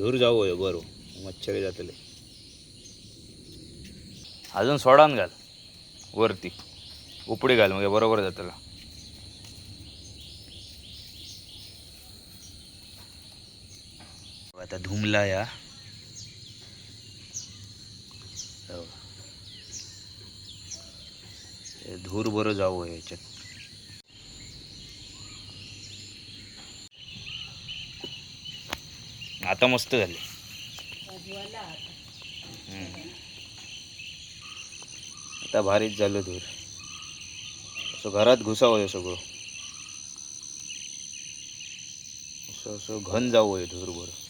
धूर जाऊ होय बरो मच्छरी जातले. अजून सोडान घाल वरती. उपडी घाल मग बरोबर जातला. आता धुमला या. हो. हे धूर बरं जाऊ याच्यात. आता मस्त झाले. आता भारीच झालं धूर. असं घरात घुसावं सगळं. असं असं घन जावं धूर बरं